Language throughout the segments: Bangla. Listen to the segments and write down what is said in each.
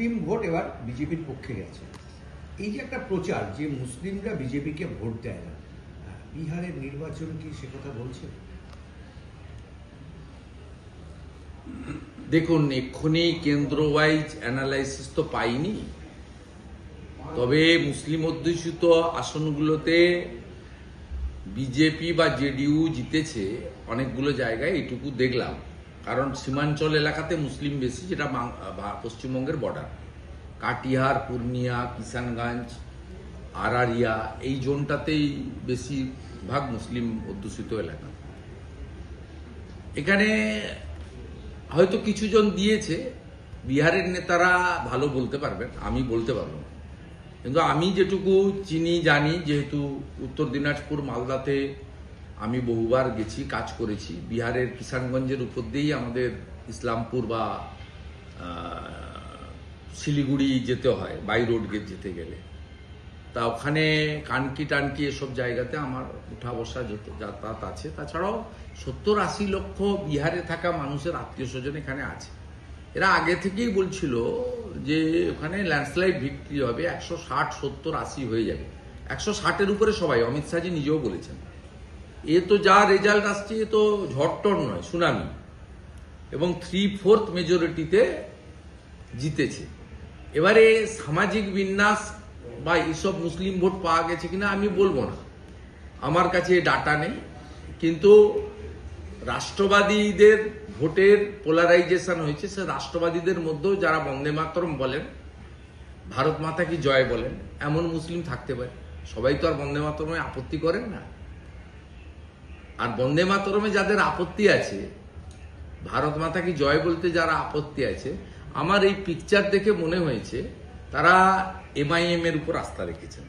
মুসলিম ভোট এবার বিজেপির পক্ষে গেছে। এই যে একটা প্রচার যে মুসলিমরা বিজেপিকে ভোট দেয় না বিহারের নির্বাচন কি সে কথা বলছে? দেখুন, এক্ষুনি কেন্দ্র ওয়াইজ অ্যানালাইসিস তো পাইনি। তবে মুসলিম অধ্যুষিত আসনগুলোতে বিজেপি বা জেডিইউ জিতেছে, অনেকগুলো জায়গায় এটুকু দেখলাম। কারণ সীমাঞ্চল এলাকাতে মুসলিম বেশি, যেটা পশ্চিমবঙ্গের বর্ডার কাটিহার, পূর্ণিয়া, কিষানগঞ্জ, আরারিয়া, এই জোনটাতেই বেশিরভাগ মুসলিম অধ্যুষিত এলাকা। এখানে হয়তো কিছুজন দিয়েছে, বিহারের নেতারা ভালো বলতে পারবেন, আমি বলতে পারব না। কিন্তু আমি যেটুকু চিনি, জানি, যেহেতু উত্তর দিনাজপুর, মালদাতে আমি বহুবার গেছি, কাজ করেছি। বিহারের কিষানগঞ্জের উপর দিয়েই আমাদের ইসলামপুর বা শিলিগুড়ি যেতে হয়, বাই রোড গেট যেতে গেলে। তা ওখানে কানকি টানকি এসব জায়গাতে আমার উঠা বসা যত যাতায়াত আছে। তাছাড়াও সত্তর আশি লক্ষ বিহারে থাকা মানুষের আত্মীয় স্বজন এখানে আছে। এরা আগে থেকেই বলছিল যে ওখানে ল্যান্ডস্লাইড ভিক্টরি হবে, একশো ষাট সত্তর আশি হয়ে যাবে। একশো ষাটের উপরে সবাই, অমিত শাহজি নিজেও বলেছেন। এ তো যা রেজাল্ট আসছে, এ তো ঝড়টর নয় সুনামি এবং থ্রি ফোর্থ মেজরিটিতে জিতেছে। এবারে সামাজিক বিন্যাস বা এইসব মুসলিম ভোট পাওয়া গেছে কিনা আমি বলব না। আমার কাছে ডাটা নেই। কিন্তু রাষ্ট্রবাদীদের ভোটের পোলারাইজেশন হয়েছে। সে রাষ্ট্রবাদীদের মধ্যেও যারা বন্দে মাতরম বলেন, ভারত মাতা কি জয় বলেন, এমন মুসলিম থাকতে পারে। সবাই তো আর বন্দে মাতরমে আপত্তি করেন না। আর বন্দে মাতরমে যাদের আপত্তি আছে, ভারত মাতা কি জয় বলতে যারা আপত্তি আছে, আমার এই পিকচার দেখে মনে হয়েছে, তারা এমআইএম এর উপর আস্থা রেখেছেন।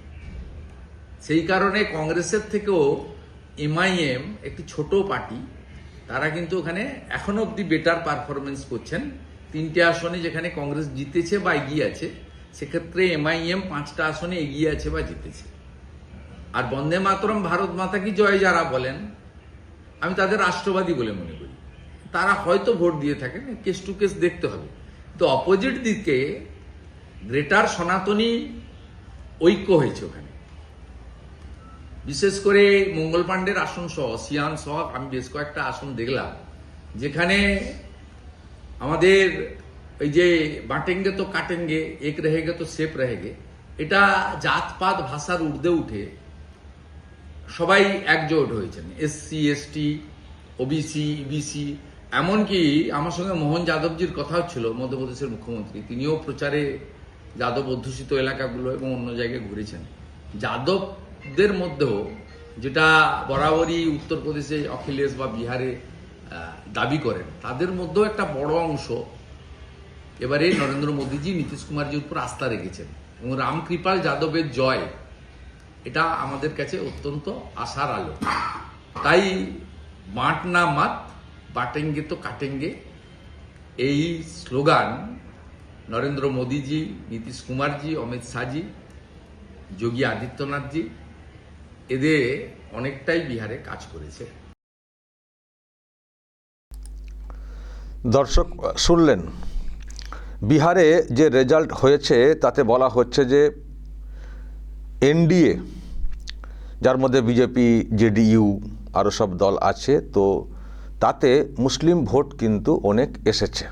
সেই কারণে কংগ্রেসের থেকেও এমআইএম একটি ছোট পার্টি, তারা কিন্তু ওখানে এখনও অব্দি বেটার পারফরমেন্স করছেন। তিনটে আসনে যেখানে কংগ্রেস জিতেছে বা এগিয়ে আছে, সেক্ষেত্রে এমআইএম পাঁচটা আসনে এগিয়ে আছে বা জিতেছে। আর বন্দে মাতরম ভারত মাতা কি জয় যারা বলেন আমি তাদের রাষ্ট্রবাদী বলে মনে করি। তারা হয়তো ভোট দিয়ে থাকেন, কেস টু কেস দেখতে হবে। তো অপোজিট দিকে গ্রেটার সনাতনী ঐক্য হয়েছে ওখানে। বিশেষ করে মঙ্গল পাণ্ডের আসন সহ, সিয়ান সহ, আমি বেশ কয়েকটা আসন দেখলাম, যেখানে আমাদের ওই যে বাটেঙ্গে তো কাটেঙ্গে, এক রেহেগে তো সেফ রেহেগে, এটা জাতপাত ভাষার ঊর্ধ্বে উঠে সবাই একজোট হয়েছেন এসসি এসটি ওবিসি ইবিসি এমনকি আমার সঙ্গে মোহন যাদবজির কথা ছিল, মধ্যপ্রদেশের মুখ্যমন্ত্রী। তিনিও প্রচারে যাদব অধ্যুষিত এলাকাগুলো এবং অন্য জায়গায় ঘুরেছেন। যাদবদের মধ্যেও যেটা বরাবরই উত্তরপ্রদেশে অখিলেশ বা বিহারে দাবি করেন, তাদের মধ্যেও একটা বড় অংশ এবারে নরেন্দ্র মোদীজি নীতিশ কুমারজির উপর আস্থা রেখেছেন। এবং রামকৃপাল যাদবের জয় এটা আমাদের কাছে অত্যন্ত আশার আলো। তাই বাঁট না মাত বাটেঙ্গে তো কাটেঙ্গে। এই স্লোগান নরেন্দ্র মোদীজি, নীতিশ কুমারজি, অমিত শাহজি, যোগী আদিত্যনাথজি, এদের অনেকটাই বিহারে কাজ করেছে। দর্শক, শুনলেন। বিহারে যে রেজাল্ট হয়েছে, তাতে বলা হচ্ছে যে এনডিএ, যার মধ্যে বিজেপি, জেডিইউ আরও সব দল আছে, তো তাতে মুসলিম ভোট কিন্তু অনেক এসেছে।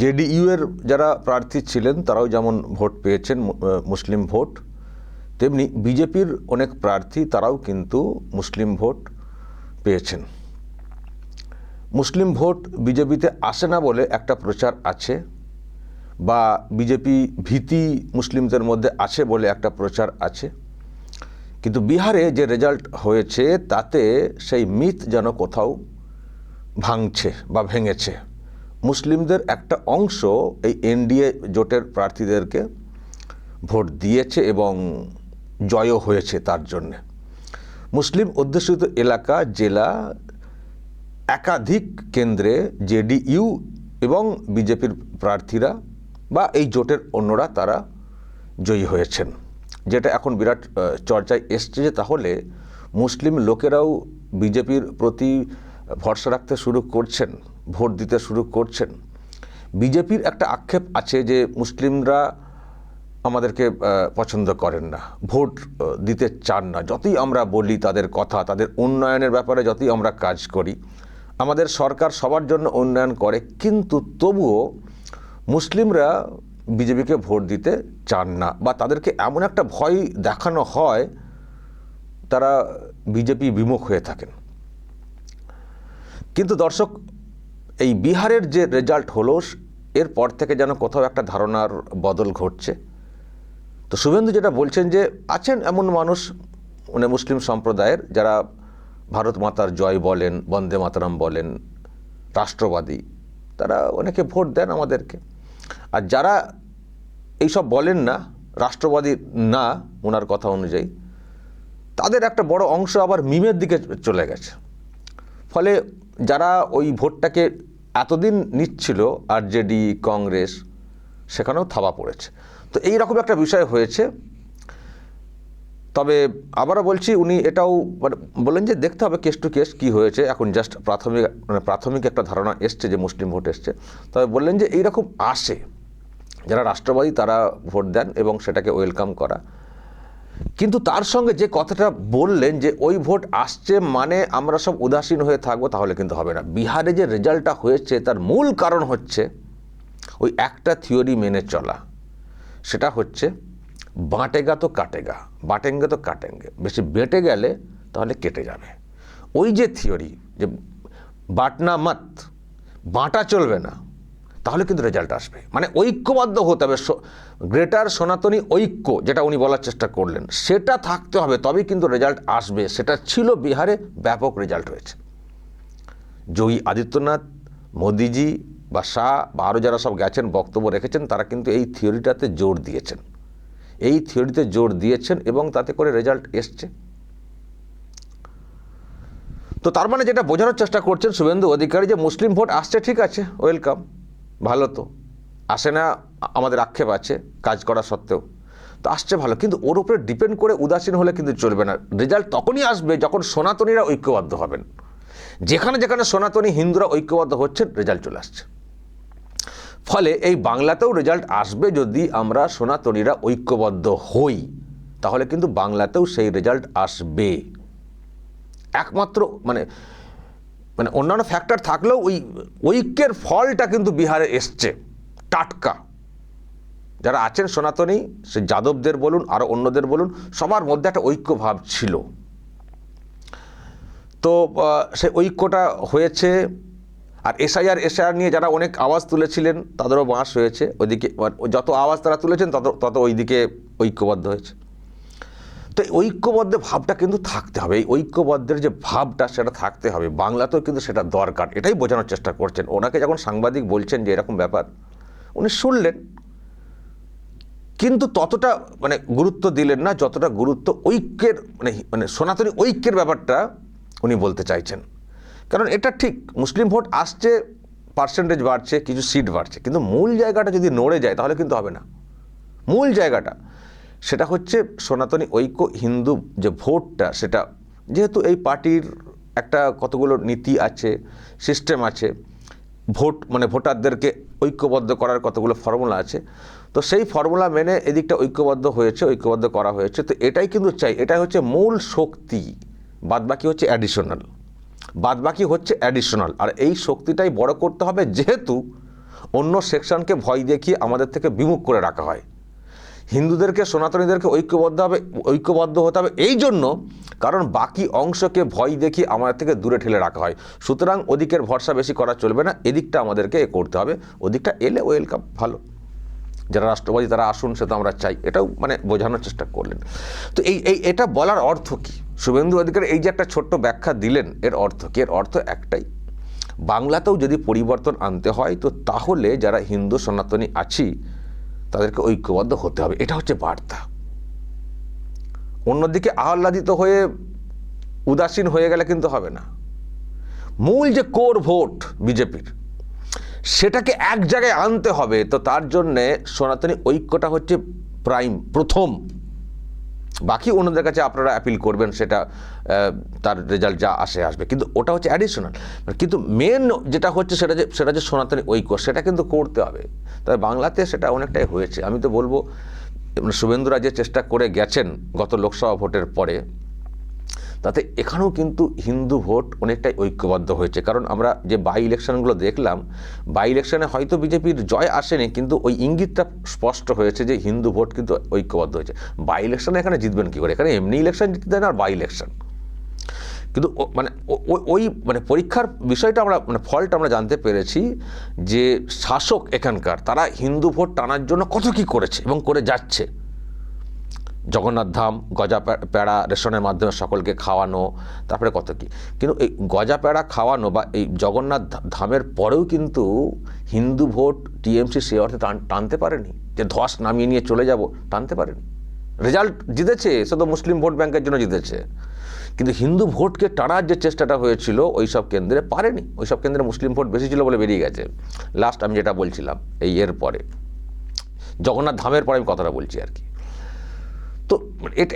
জেডিইউ এর যারা প্রার্থী ছিলেন, তারাও যেমন ভোট পেয়েছেন মুসলিম ভোট, তেমনি বিজেপির অনেক প্রার্থী, তারাও কিন্তু মুসলিম ভোট পেয়েছেন। মুসলিম ভোট বিজেপিতে আসে না বলে একটা প্রচার আছে বা বিজেপি ভীতি মুসলিমদের মধ্যে আছে বলে একটা প্রচার আছে। কিন্তু বিহারে যে রেজাল্ট হয়েছে, তাতে সেই মিথ যেন কোথাও ভাঙছে বা ভেঙেছে। মুসলিমদের একটা অংশ এই এনডিএ জোটের প্রার্থীদেরকে ভোট দিয়েছে এবং জয়ও হয়েছে তার জন্যে। মুসলিম অধ্যুষিত এলাকা, জেলা, একাধিক কেন্দ্রে জেডিইউ এবং বিজেপির প্রার্থীরা বা এই জোটের অন্যরা তারা জয়ী হয়েছেন। যেটা এখন বিরাট চর্চায় এসছে যে তাহলে মুসলিম লোকেরাও বিজেপির প্রতি ভরসা রাখতে শুরু করছেন, ভোট দিতে শুরু করছেন। বিজেপির একটা আক্ষেপ আছে যে মুসলিমরা আমাদেরকে পছন্দ করেন না, ভোট দিতে চান না। যতই আমরা বলি তাদের কথা, তাদের উন্নয়নের ব্যাপারে যতই আমরা কাজ করি, আমাদের সরকার সবার জন্য উন্নয়ন করে, কিন্তু তবুও মুসলিমরা বিজেপিকে ভোট দিতে চান না বা তাদেরকে এমন একটা ভয় দেখানো হয়, তারা বিজেপি বিমুখ হয়ে থাকেন। কিন্তু দর্শক, এই বিহারের যে রেজাল্ট হলো, এরপর থেকে যেন কোথাও একটা ধারণার বদল ঘটছে। তো শুভেন্দু যেটা বলছেন যে, আছেন এমন মানুষ মানে মুসলিম সম্প্রদায়ের, যারা ভারত মাতার জয় বলেন, বন্দে মাতারাম বলেন, রাষ্ট্রবাদী। তারা অনেকে ভোট দেন আমাদেরকে। আর যারা এইসব বলেন না, রাষ্ট্রবাদী না, ওনার কথা অনুযায়ী, তাদের একটা বড় অংশ আবার মিমের দিকে চলে গেছে। ফলে যারা ওই ভোটটাকে এতদিন নিচ্ছিল আরজেডি কংগ্রেস, সেখানেও থাবা পড়েছে। তো এই রকম একটা বিষয় হয়েছে তবে আবারও বলছি, উনি এটাও মানে বললেন যে দেখতে হবে কেস টু কেস কী হয়েছে। এখন জাস্ট প্রাথমিক মানে প্রাথমিক একটা ধারণা এসছে যে মুসলিম ভোট এসছে। তবে বললেন যে এইরকম আসে। যারা রাষ্ট্রবাদী তারা ভোট দেন এবং সেটাকে ওয়েলকাম করা। কিন্তু তার সঙ্গে যে কথাটা বললেন যে ওই ভোট আসছে মানে আমরা সব উদাসীন হয়ে থাকব, তাহলে কিন্তু হবে না। বিহারে যে রেজাল্টটা হয়েছে, তার মূল কারণ হচ্ছে ওই একটা থিওরি মেনে চলা। সেটা হচ্ছে বাঁটেগা তো কাটেগা, বাটেঙ্গে তো কাটেঙ্গে। বেশি বেটে গেলে তাহলে কেটে যাবে। ওই যে থিওরি যে বাটনা মত, বাঁটা চলবে না, তাহলে কিন্তু রেজাল্ট আসবে। মানে ঐক্যবদ্ধ হতে হবে। গ্রেটার সনাতনী ঐক্য যেটা উনি বলার চেষ্টা করলেন, সেটা থাকতে হবে, তবেই কিন্তু রেজাল্ট আসবে। সেটা ছিল বিহারে ব্যাপক রেজাল্ট হয়েছে। যোগী আদিত্যনাথ, মোদিজি বা শাহ বা আরও যারা সব গেছেন, বক্তব্য রেখেছেন, তারা কিন্তু এই থিওরিটাতে জোর দিয়েছেন। এই থিওরিতে জোর দিয়েছেন এবং তাতে করে রেজাল্ট এসছে। তো তার মানে যেটা বোঝানোর চেষ্টা করছেন শুভেন্দু অধিকারী যে মুসলিম ভোট আসছে, ঠিক আছে, ওয়েলকাম, ভালো তো, আসে না, আমাদের আক্ষেপ আছে, কাজ করা সত্ত্বেও। তো আসছে ভালো, কিন্তু ওর উপরে ডিপেন্ড করে উদাসীন হলে কিন্তু চলবে না। রেজাল্ট তখনই আসবে যখন সনাতনীরা ঐক্যবদ্ধ হবেন। যেখানে যেখানে সনাতনী হিন্দুরা ঐক্যবদ্ধ হচ্ছেন, রেজাল্ট চলে আসছে। ফলে এই বাংলাতেও রেজাল্ট আসবে যদি আমরা সনাতনীরা ঐক্যবদ্ধ হই। তাহলে কিন্তু বাংলাতেও সেই রেজাল্ট আসবে। একমাত্র মানে মানে অন্যান্য ফ্যাক্টর থাকলেও ওই ঐক্যের ফলটা কিন্তু বিহারে এসছে। টাটকা। যারা আছেন সনাতনী, সে যাদবদের বলুন আরও অন্যদের বলুন, সবার মধ্যে একটা ঐক্যভাব ছিল। তো সে ঐক্যটা হয়েছে। আর এসআইআর এসআইআর নিয়ে যারা অনেক আওয়াজ তুলেছিলেন, তাদেরও বাঁশ হয়েছে ওইদিকে যত আওয়াজ তারা তুলেছেন, তত তত ওইদিকে ঐক্যবদ্ধ হয়েছে। তো ঐক্যবদ্ধ ভাবটা কিন্তু থাকতে হবে। এই ঐক্যবদ্ধের যে ভাবটা, সেটা থাকতে হবে। বাংলাতেও কিন্তু সেটা দরকার। এটাই বোঝানোর চেষ্টা করছেন। ওনাকে যখন সাংবাদিক বলছেন যে এরকম ব্যাপার, উনি শুনলেন, কিন্তু ততটা মানে গুরুত্ব দিলেন না, যতটা গুরুত্ব ঐক্যের মানে মানে সনাতনী ঐক্যের ব্যাপারটা উনি বলতে চাইছেন। কারণ এটা ঠিক, মুসলিম ভোট আসছে পার্সেন্টেজ বাড়ছে, কিছু সিট বাড়ছে, কিন্তু মূল জায়গাটা যদি নড়ে যায়, তাহলে কিন্তু হবে না। মূল জায়গাটা, সেটা হচ্ছে সনাতনী ঐক্য হিন্দু যে ভোটটা, সেটা যেহেতু এই পার্টির একটা কতগুলো নীতি আছে সিস্টেম আছে, ভোট মানে ভোটারদেরকে ঐক্যবদ্ধ করার কতগুলো ফর্মুলা আছে, তো সেই ফর্মুলা মেনে এদিকটা ঐক্যবদ্ধ হয়েছে, ঐক্যবদ্ধ করা হয়েছে, তো এটাই কিন্তু চাই, এটাই হচ্ছে মূল শক্তি, বাদবাকি হচ্ছে অ্যাডিশনাল বাদবাকি হচ্ছে অ্যাডিশনাল আর এই শক্তিটাই বড় করতে হবে যেহেতু অন্য সেকশনকে ভয় দেখিয়ে আমাদের থেকে বিমুখ করে রাখা হয়। হিন্দুদেরকে, সনাতনীদেরকে ঐক্যবদ্ধ হবে, ঐক্যবদ্ধ হতে হবে এই জন্য কারণ বাকি অংশকে ভয় দেখিয়ে আমাদের থেকে দূরে ঠেলে রাখা হয়। সুতরাং ওদিকের ভরসা বেশি করা চলবে না, এদিকটা আমাদেরকে এ করতে হবে। ওদিকটা এলে ওয়েলকাম ভালো। যারা রাষ্ট্রবাদী তারা আসুন, সে তো আমরা চাই। এটাও মানে বোঝানোর চেষ্টা করলেন। তো এই এই, এটা বলার অর্থ কী? শুভেন্দু অধিকারী, এই যে একটা ছোট্ট ব্যাখ্যা দিলেন, এর অর্থ কি? এর অর্থ একটাই। বাংলাতেও যদি পরিবর্তন আনতে হয়, তো তাহলে যারা হিন্দু সনাতনী আছি, তাদেরকে ঐক্যবদ্ধ হতে হবে। এটা হচ্ছে বার্তা। অন্যদিকে আহ্লাদিত হয়ে উদাসীন হয়ে গেলে কিন্তু হবে না। মূল যে কোর ভোট বিজেপির, সেটাকে এক জায়গায় আনতে হবে, তো তার জন্যে সনাতনী ঐক্যটা হচ্ছে প্রাইম, প্রথম। বাকি অন্যদের কাছে আপনারা অ্যাপিল করবেন, সেটা তার রেজাল্ট যা আসে, আসবে। কিন্তু ওটা হচ্ছে অ্যাডিশনাল কিন্তু মেন যেটা হচ্ছে, সেটা যে সেটা যে সনাতনী ঐক্য, সেটা কিন্তু করতে হবে। তবে বাংলাতে সেটা অনেকটাই হয়েছে। আমি তো বলব মানে শুভেন্দুরা যে চেষ্টা করে গেছেন গত লোকসভা ভোটের পরে। তাতে এখানেও কিন্তু হিন্দু ভোট অনেকটাই ঐক্যবদ্ধ হয়েছে। কারণ আমরা যে বাই ইলেকশনগুলো দেখলাম বাই ইলেকশনে হয়তো বিজেপির জয় আসেনি, কিন্তু ওই ইঙ্গিতটা স্পষ্ট হয়েছে যে হিন্দু ভোট কিন্তু ঐক্যবদ্ধ হয়েছে। বাই ইলেকশনে এখানে জিতবেন কী করে? এখানে এমনি ইলেকশন জিততে না আর বাই ইলেকশন কিন্তু মানে ওই মানে পরীক্ষার বিষয়টা আমরা মানে ফলটা আমরা জানতে পেরেছি যে শাসক এখানকার, তারা হিন্দু ভোট টানার জন্য কত কী করেছে এবং করে যাচ্ছে। জগন্নাথ ধাম, গজা পে- পেড়া রেশনের মাধ্যমে সকলকে খাওয়ানো, তারপরে কত কি? কিন্তু এই গজা পেড়া খাওয়ানো বা এই জগন্নাথ ধামের পরেও কিন্তু হিন্দু ভোট টিএমসি সে অর্থে টান- টানতে পারেনি। যে ধস নামিয়ে নিয়ে চলে যাব, টানতে পারেনি। রেজাল্ট জিতেছে, সে তো মুসলিম ভোট ব্যাংকের জন্য জিতেছে। কিন্তু হিন্দু ভোটকে টানার যে চেষ্টাটা হয়েছিল ওই সব কেন্দ্রে পারেনি। ওই সব কেন্দ্রে মুসলিম ভোট বেশি ছিল বলে বেরিয়ে গেছে। লাস্ট আমি যেটা বলছিলাম, এই এর পরে। জগন্নাথ ধামের পরে আমি কথাটা বলছি আর কি। তো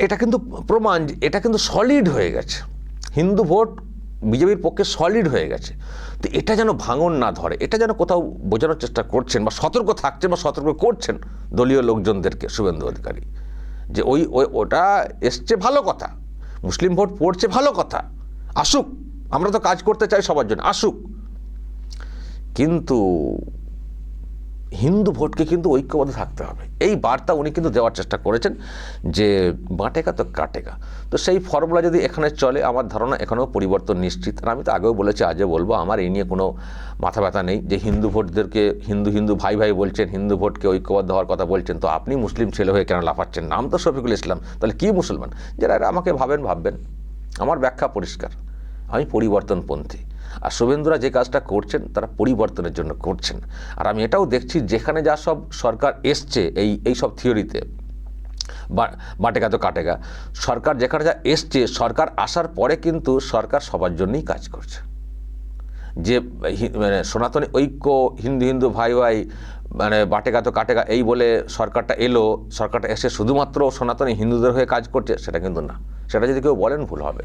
এটা কিন্তু প্রমাণ এটা কিন্তু সলিড হয়ে গেছে। হিন্দু ভোট বিজেপির পক্ষে সলিড হয়ে গেছে। তো এটা যেন ভাঙন না ধরে, এটা যেন কোথাও বোঝানোর চেষ্টা করছেন বা সতর্ক থাকছেন বা সতর্ক করছেন দলীয় লোকজনদেরকে, শুভেন্দু অধিকারী, যে ওই ওই, ওটা এসছে ভালো কথা, মুসলিম ভোট পড়ছে ভালো কথা, আসুক, আমরা তো কাজ করতে চাই সবার জন্য, আসুক। কিন্তু হিন্দু ভোটকে কিন্তু ঐক্যবদ্ধ থাকতে হবে। এই বার্তা উনি কিন্তু দেওয়ার চেষ্টা করেছেন যে বাটেকা তো কাটেকা তো সেই ফর্মুলা যদি এখানে চলে, আমার ধারণা এখানেও পরিবর্তন নিশ্চিত। আর আমি তো আগেও বলেছি, আজও বলব, আমার এই নিয়ে কোনো মাথা ব্যথা নেই যে হিন্দু ভোটদেরকে হিন্দু হিন্দু ভাই ভাই বলছেন, হিন্দু ভোটকে ঐক্যবদ্ধ হওয়ার কথা বলছেন। তো আপনি মুসলিম ছেলে হয়ে কেন লাফাচ্ছেন? নাম তো শফিকুল ইসলাম। তাহলে কী মুসলমান? যারা আমাকে ভাবেন, ভাববেন। আমার ব্যাখ্যা পরিষ্কার। আমি পরিবর্তনপন্থী। আর শুভেন্দুরা যে কাজটা করছেন, তারা পরিবর্তনের জন্য করছেন। আর আমি এটাও দেখছি, যেখানে যা সব সরকার এসছে এই এই সব থিওরিতে বাটেগা তো কাটেগা সরকার যেখানে যা এসছে, সরকার আসার পরে কিন্তু সরকার সবার জন্যই কাজ করছে। যে মানে সনাতনী ঐক্য, হিন্দু হিন্দু ভাই ভাই মানে বাটেগা তো কাটেগা এই বলে সরকারটা এলো, সরকারটা এসে শুধুমাত্র সনাতনী হিন্দুদের হয়ে কাজ করছে, সেটা কিন্তু না। সেটা যদি কেউ বলেন, ভুল হবে।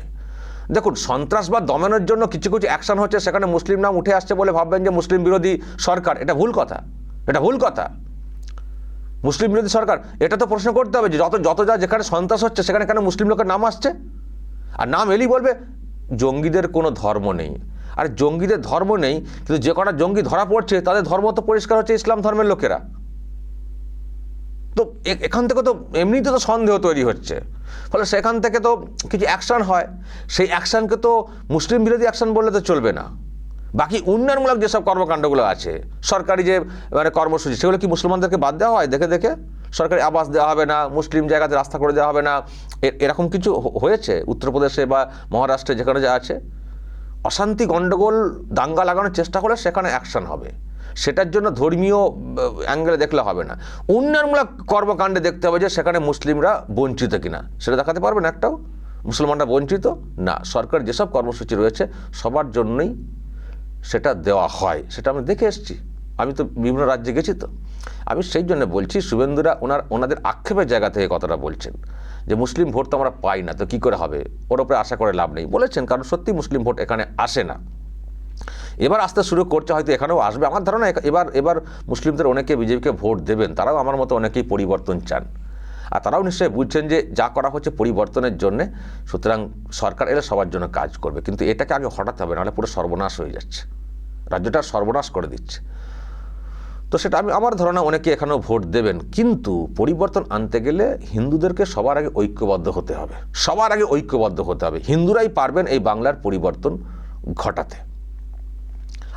দেখুন সন্ত্রাসবাদ দমনের জন্য কিছু কিছু অ্যাকশন হচ্ছে, সেখানে মুসলিম নাম উঠে আসছে বলে ভাববেন যে মুসলিম বিরোধী সরকার। এটা ভুল কথা। এটা ভুল কথা। মুসলিম বিরোধী সরকার, এটা তো প্রশ্ন করতে হবে যে যত যত যা যেখানে সন্ত্রাস হচ্ছে, সেখানে কেন মুসলিম লোকের নাম আসছে? আর নাম এলেই বলবে, জঙ্গিদের কোনো ধর্ম নেই। আর জঙ্গিদের ধর্ম নেই, কিন্তু যে কটা জঙ্গি ধরা পড়ছে, তাদের ধর্ম তো পরিষ্কার হচ্ছে ইসলাম ধর্মের লোকেরা। তো এখান থেকে তো এমনিতে তো সন্দেহ তৈরি হচ্ছে। ফলে সেখান থেকে তো কিছু অ্যাকশন হয়। সেই অ্যাকশনকে তো মুসলিম বিরোধী অ্যাকশন বললে তো চলবে না। বাকি উন্নয়নমূলক যেসব কর্মকাণ্ডগুলো আছে, সরকারি যে মানে কর্মসূচি, সেগুলো কি মুসলমানদেরকে বাদ দেওয়া হয়? দেখে দেখে? সরকারি আবাস দেওয়া হবে না, মুসলিম জায়গাতে রাস্তা করে দেওয়া হবে না। এরকম কিছু হয়েছে? উত্তরপ্রদেশে বা মহারাষ্ট্রে যেখানে যা আছে? অশান্তি গণ্ডগোল দাঙ্গা লাগানোর চেষ্টা করলে সেখানে অ্যাকশন হবে। সেটার জন্য ধর্মীয় অ্যাঙ্গেলে দেখলে হবে না। উন্নয়নমূলক কর্মকাণ্ডে দেখতে হবে যে সেখানে মুসলিমরা বঞ্চিত কিনা। সেটা দেখাতে পারবেন একটাও। মুসলমানরা বঞ্চিত? না। সরকার যেসব কর্মসূচি রয়েছে, সবার জন্যই সেটা দেওয়া হয়। সেটা আমি দেখে এসেছি। আমি তো বিভিন্ন রাজ্যে গেছি তো। আমি সেই জন্য বলছি, শুভেন্দুরা ওনার, ওনাদের আক্ষেপের জায়গা থেকে কথাটা বলছেন। যে মুসলিম ভোট তো আমরা পাই না, তো কী করে হবে? ওর উপরে আশা করে লাভ নেই। বলেছেন, কারণ সত্যি মুসলিম ভোট এখানে আসে না। এবার আসতে শুরু করছে, হয়তো এখানেও আসবে। আমার ধারণা এবার এবার মুসলিমদের অনেকে বিজেপিকে ভোট দেবেন, তারাও আমার মতো অনেকেই পরিবর্তন চান। আর তারাও নিশ্চয়ই বুঝছেন যে যা করা হচ্ছে পরিবর্তনের জন্যে, সুতরাং সরকার এলে সবার জন্য কাজ করবে। কিন্তু এটাকে আগে হটাতে হবে, নাহলে পুরো সর্বনাশ হয়ে যাচ্ছে। রাজ্যটা সর্বনাশ করে দিচ্ছে। তো সেটা আমি, আমার ধারণা অনেকে এখানেও ভোট দেবেন। কিন্তু পরিবর্তন আনতে গেলে হিন্দুদেরকে সবার আগে ঐক্যবদ্ধ হতে হবে। সবার আগে ঐক্যবদ্ধ হতে হবে। হিন্দুরাই পারবেন এই বাংলার পরিবর্তন ঘটাতে।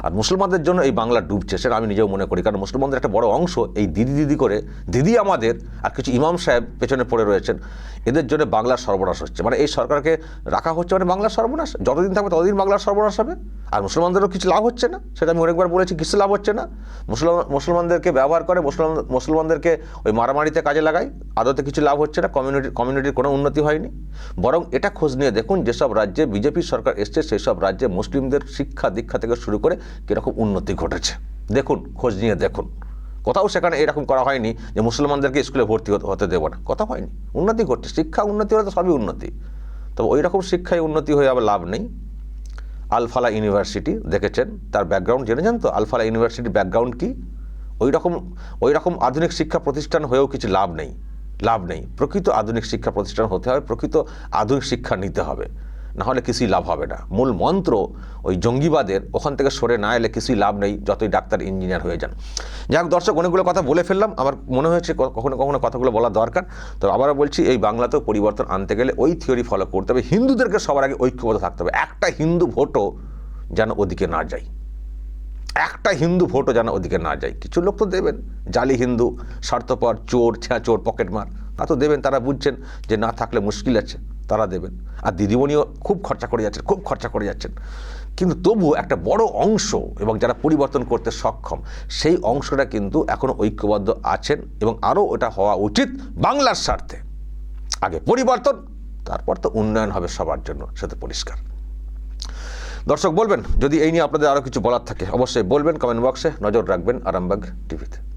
আর মুসলমানদের জন্য এই বাংলা ডুবছে, সেটা আমি নিজেও মনে করি। কারণ মুসলমানদের একটা বড় অংশ এই দিদি দিদি করে, দিদি আমাদের, আর কিছু ইমাম সাহেব পেছনে পড়ে রয়েছেন। এদের জন্য বাংলার সর্বনাশ হচ্ছে। মানে এই সরকারকে রাখা হচ্ছে মানে বাংলার সর্বনাশ। যতদিন থাকবে ততদিন বাংলার সর্বনাশ হবে। আর মুসলমানদেরও কিছু লাভ হচ্ছে না। সেটা আমি অনেকবার বলেছি, কিছু লাভ হচ্ছে না। মুসলমান, মুসলমানদেরকে ব্যবহার করে, মুসলমান, মুসলমানদেরকে ওই মারামারিতে কাজে লাগায়, আদতে কিছু লাভ হচ্ছে না। কমিউনিটি, কমিউনিটির কোনো উন্নতি হয়নি। বরং এটা খোঁজ নিয়ে দেখুন যেসব রাজ্যে বিজেপি সরকার এসছে সেই সব রাজ্যে মুসলিমদের শিক্ষা দীক্ষা থেকে শুরু করে কীরকম উন্নতি ঘটেছে। দেখুন, খোঁজ নিয়ে দেখুন। কোথাও সেখানে এরকম করা হয়নি যে মুসলমানদেরকে স্কুলে ভর্তি হতে- দেবো না। কথা হয়নি। উন্নতি করছে শিক্ষা উন্নতি হলে তো সবই উন্নতি। তবে ওই রকম শিক্ষায় উন্নতি হয়ে আবার লাভ নেই। আলফালা ইউনিভার্সিটি দেখেছেন, তার ব্যাকগ্রাউন্ড জেনেছেন তো? আলফালা ইউনিভার্সিটির ব্যাকগ্রাউন্ড কি? ওই রকম ওই রকম আধুনিক শিক্ষা প্রতিষ্ঠান হয়েও কিছু লাভ নেই। লাভ নেই। প্রকৃত আধুনিক শিক্ষা প্রতিষ্ঠান হতে হবে, প্রকৃত আধুনিক শিক্ষা নিতে হবে। না হলে কিছুই লাভ হবে না। মূল মন্ত্র ওই জঙ্গিবাদের ওখান থেকে সরে না এলে কিছুই লাভ নেই, যতই ডাক্তার, ইঞ্জিনিয়ার হয়ে যান। যাই হোক দর্শক, অনেকগুলো কথা বলে ফেললাম। আমার মনে হয়েছে কখনো কখনো কথাগুলো বলা দরকার। তো আবারও বলছি, এই বাংলাতেও পরিবর্তন আনতে গেলে ওই থিওরি ফলো করতে হবে। হিন্দুদেরকে সবার আগে ঐক্যবদ্ধ থাকতে হবে। একটা হিন্দু ভোটও যেন ওদিকে না যায়। একটা হিন্দু ভোটও যেন ওদিকে না যায়। কিছু লোক তো দেবেন। জালি হিন্দু, স্বার্থপর, চোর ছ্যাঁ চোর পকেটমার, তা তো দেবেন, তারা বুঝছেন যে না থাকলে মুশকিল আছে। তারা দেবেন। আর দিদিমণিও খুব খরচা করে যাচ্ছেন, খুব খরচা করে যাচ্ছেন। কিন্তু তবুও একটা বড় অংশ এবং যারা পরিবর্তন করতে সক্ষম, সেই অংশটা কিন্তু এখনও ঐক্যবদ্ধ আছেন এবং আরও ওটা হওয়া উচিত বাংলার স্বার্থে। আগে পরিবর্তন, তারপর তো উন্নয়ন হবে সবার জন্য সেটা পরিষ্কার। দর্শক, বলবেন, যদি এই নিয়ে আপনাদের আরও কিছু বলার থাকে, অবশ্যই বলবেন কমেন্ট বক্সে নজর রাখবেন, আরামবাগ টিভিতে।